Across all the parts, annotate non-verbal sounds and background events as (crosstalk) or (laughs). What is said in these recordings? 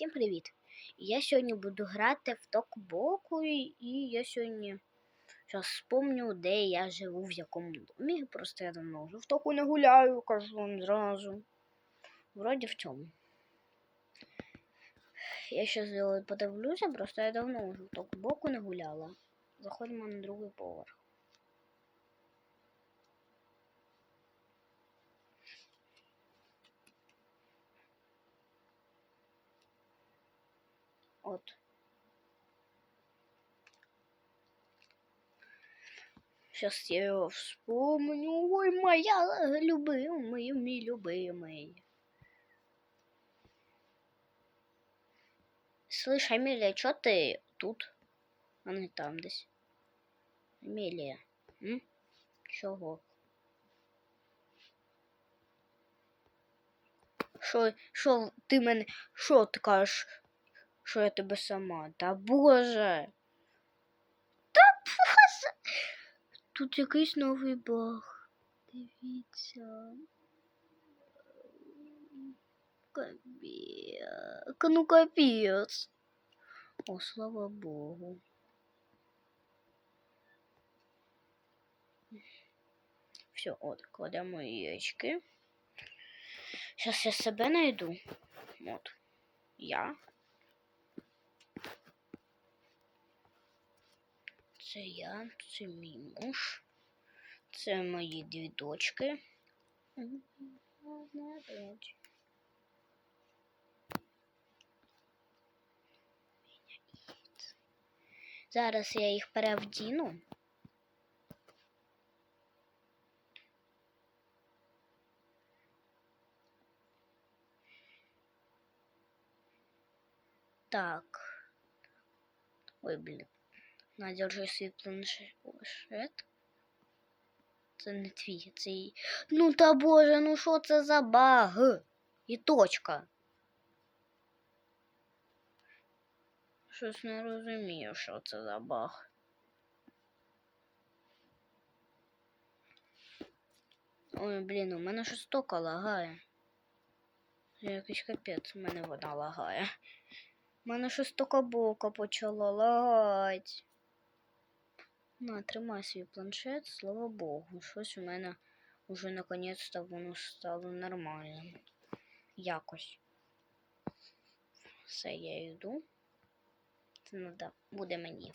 Всім привіт! Я сьогодні буду грати в токбоку, і я сьогодні зараз спомню, де я живу, в якому домі. Просто я давно вже в току не гуляю, кажу вам зразу. Вроді в цьому. Я ще подивлюся, просто я давно вже в токбоку не гуляла. Заходимо на другий поверх. От. Сейчас я его вспомню. Ой, моя любимый, мой любимый. Слышь, Амелия, что ты тут? А не там десь. Амелия, м? Чого? Що, що ти мене, що ти кажеш? Що я тебе сама? Та боже. Та боже. Тут якийсь новий баг. Дивіться. Капець. Ну капець. О, слава Богу. Все, от, кладемо яєчки. Сейчас я себе найду. От. Я. Це я, це мій муж. Це мої дві дочки. Зараз я їх перевдіну. Так. Ой, блин. Надержи свій планшет. Це не твій, це і... Ну та боже, ну що це за баг? І точка. Щось не розумію, що це за баг. Ой, блін, у мене щось тока лагає. Якийсь капець, у мене вона лагає. У мене щось тока бока почала лагать. На, тримай свій планшет, слава Богу. Щось у мене уже наконець-то воно стало нормальним. Якось. Все, я йду. Це надо буде мені.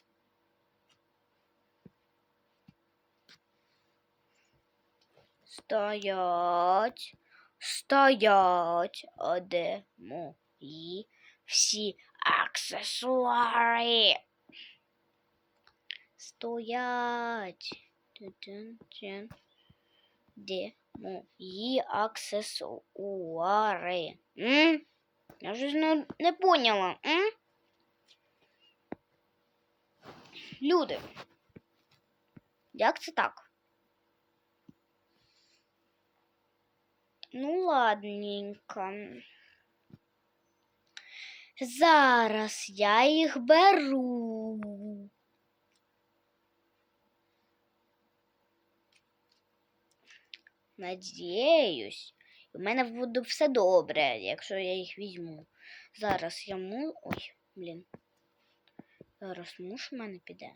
Стоять. Стоять. А де мої всі аксесуари? Стоять. Де мої аксесуари? М? Я щось не, не поняла. М? Люди. Як це так? Ну, ладненько. Зараз я їх беру. Надіюсь, у мене буде все добре, якщо я їх візьму. Зараз я му... Ой, блін. Зараз муж у мене піде.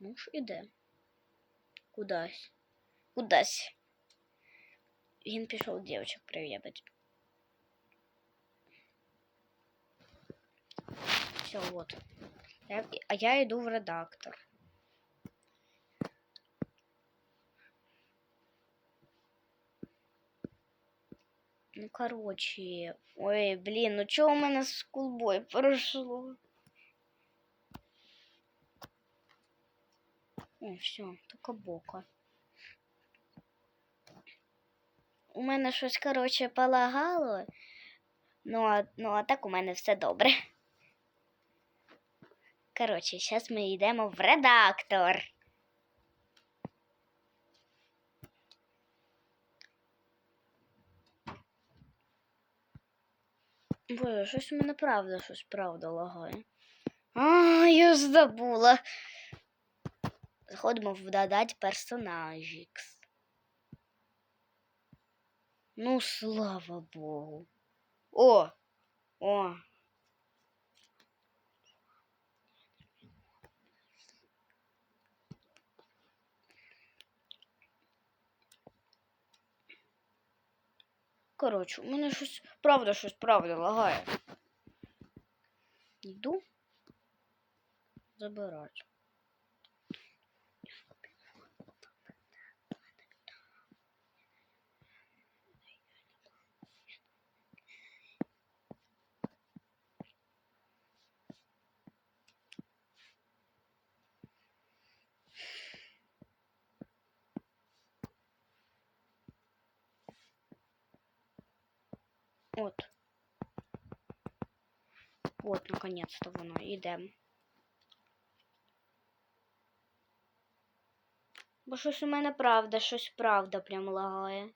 Муж іде. Кудась. Кудась. Він пішов дівчик прив'ябати. Все, от. Я, а я йду в редактор. Ну, короче. Ой, блин, ну что у меня с скулбой прошло? О, все, только бока. У мене щось, короче, полагало. Ну, а, ну, а так у мене все добре. Короче, зараз ми йдемо в редактор. Боже, щось у мене правда, щось правда лагає. А, я забула. Заходимо в додать персонажікс. Ну, слава Богу. О! О. Коротше, у мене щось, правда, щось правда лагає. Йду забирати. От. От, наконец-то воно. Ідемо. Бо щось у мене правда, щось правда прям лагає.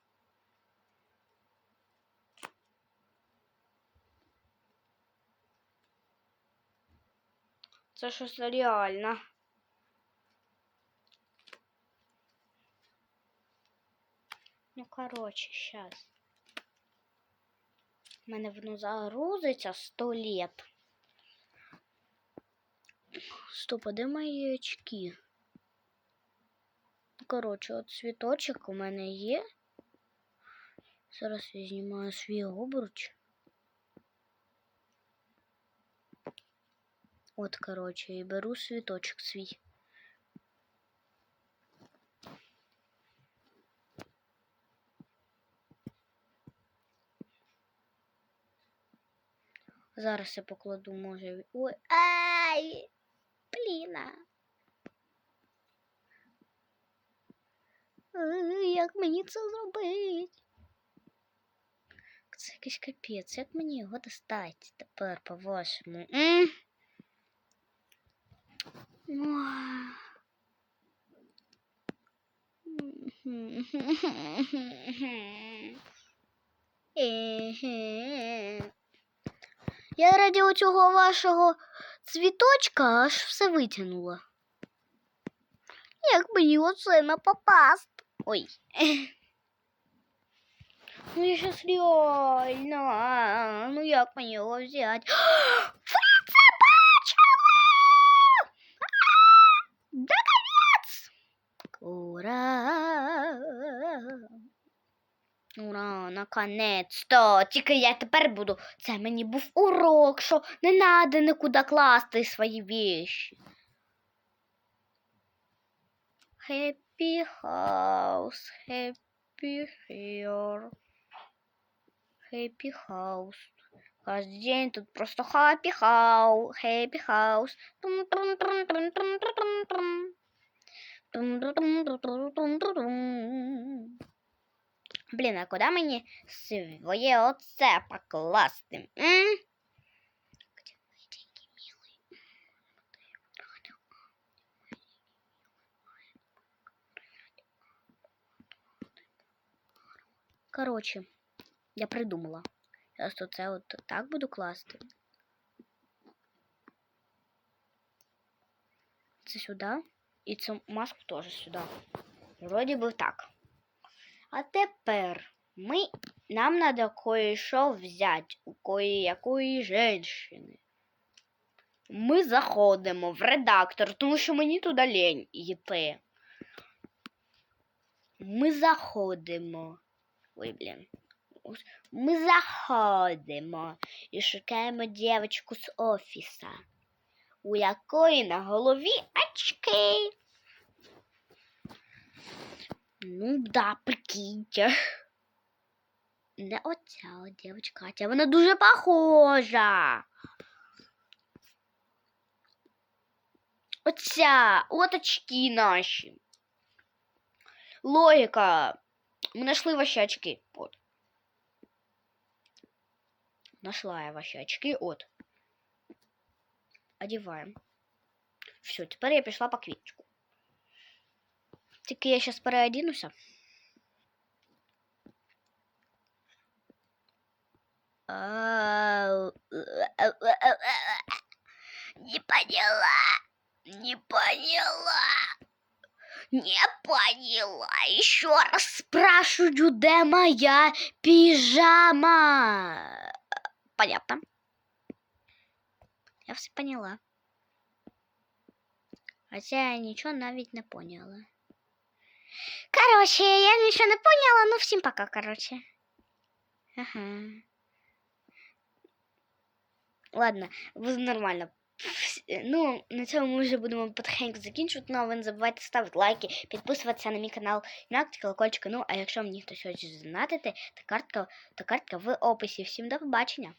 Це щось реально. Ну, короче, щас. У мене воно загрузиться 100 лет. Стоп, а де мої очки? Коротше, от цвіточок у мене є. Зараз я знімаю свій обруч. От, коротше, і беру світочок свій. Зараз я покладу, може. Ой, ай! Бліна. Ай, Як мені це зробити? Це якийсь капець. Як мені його достати тепер, по-вашому? (laughs) Я раді оцього вашого цвіточка аж все витягнула. Як мені оце не попасти? Ой. (laughs) Ну я щас реально. а, Ну як мені його взяти? (gasps) наконець-то. Тільки я тепер буду. Це мені був урок, що не треба нікуди класти свої віші. Happy house, happy here. Happy house. Каждый день тут просто happy house, happy house. Трум-трум-трум-трум-трум-трум-трум. Трум-трум-трум-трум-трум-трум. Блін, а куди мені своє оце покласти? М? Где мои деньги, милый? Короче, я придумала. Зараз тут це от так буду класти. Це сюди. І цю маску теж сюди. Вроді би так. А тепер ми, нам треба кое-що взяти у кое-якої женщини. Ми заходимо в редактор, тому що мені туди лень йти. Ми заходимо. Ой, блін. Ми заходимо і шукаємо дівчинку з офіса, у якої на голові очки. Ну да, прикиньте. Не оця от дівчинка, а ця вона дуже похожа. Оця, от очки наші. Логіка. Мы нашли ваши очки. Вот. Нашла я ваши очки. Вот. Одеваем. Все, теперь я пришла по квіточку. Тільки я сейчас переоденуся. Ау. Не поняла. Не поняла. Не поняла. Еще раз спрашиваю, где моя пижама? Понятно. Я все поняла. Хотя я нічого навіть не поняла. Короче, я нічого не поняла, ну всім пока, короче. Ага. Ладно, буде нормально. Ну, на цьому ми вже будемо потихеньку закінчувати. Ну, а ви не забувайте ставити лайки, підписуватися на мій канал, м'якти колокольчика. Ну, а якщо мені хтось хоче задонатити, то картка, то картка в описі. Всім до побачення!